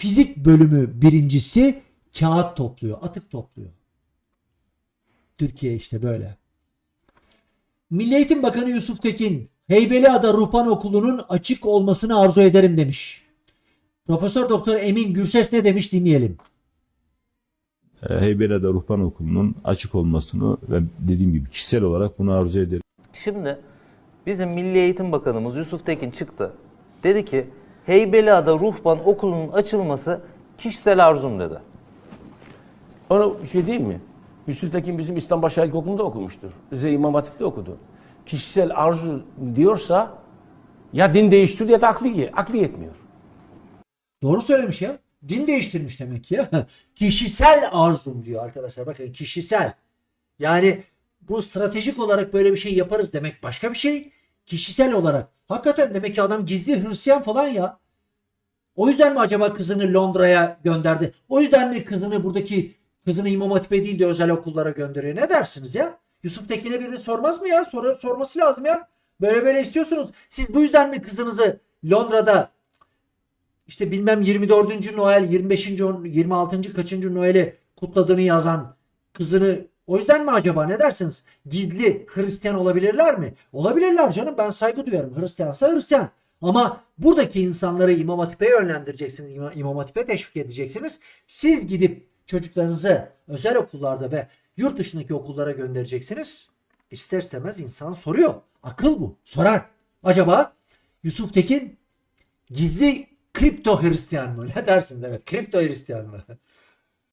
Fizik bölümü birincisi kağıt topluyor, atık topluyor. Türkiye işte böyle. Milli Eğitim Bakanı Yusuf Tekin, Heybeliada Ruhban Okulu'nun açık olmasını arzu ederim demiş. Profesör Doktor Emin Gürses ne demiş dinleyelim. e, Heybeliada Ruhban Okulu'nun açık olmasını ve dediğim gibi kişisel olarak bunu arzu ederim. Şimdi bizim Milli Eğitim Bakanımız Yusuf Tekin çıktı. Dedi ki Heybeliada Ruhban Okulu'nun açılması kişisel arzum dedi. Ona bir şey diyeyim mi? Yusuf Tekin bizim İstanbul Aşağı İlkokulu'nda okumuştur. Rize İmam Hatip'te okudu. Kişisel arzu diyorsa ya din değiştiriyor ya da akli, akli yetmiyor. Doğru söylemiş ya. Din değiştirmiş demek ki ya. kişisel arzum diyor arkadaşlar. Bakın kişisel. Yani bu stratejik olarak böyle bir şey yaparız demek başka bir şey. Kişisel olarak. Hakikaten demek ki adam gizli Hristiyan falan ya. O yüzden mi acaba kızını Londra'ya gönderdi? O yüzden mi kızını buradaki kızını İmam Hatip'e değil de özel okullara gönderiyor? Ne dersiniz ya? Yusuf Tekin'e biri sormaz mı ya? Sor, sorması lazım ya. Böyle böyle istiyorsunuz. Siz bu yüzden mi kızınızı Londra'da işte bilmem 24. Noel, 25. 26. kaçıncı Noel'i kutladığını yazan kızını o yüzden mi acaba ne dersiniz? Gizli Hristiyan olabilirler mi? Olabilirler canım ben saygı duyarım. Hristiyansa Hristiyan. Ama buradaki insanları İmam Hatip'e yönlendireceksiniz. İmam, Hatip'e teşvik edeceksiniz. Siz gidip çocuklarınızı özel okullarda ve yurt dışındaki okullara göndereceksiniz. İster istemez insan soruyor. Akıl bu. Sorar. Acaba Yusuf Tekin Gizli kripto Hristiyan mı? Ne dersiniz? Evet kripto Hristiyan mı?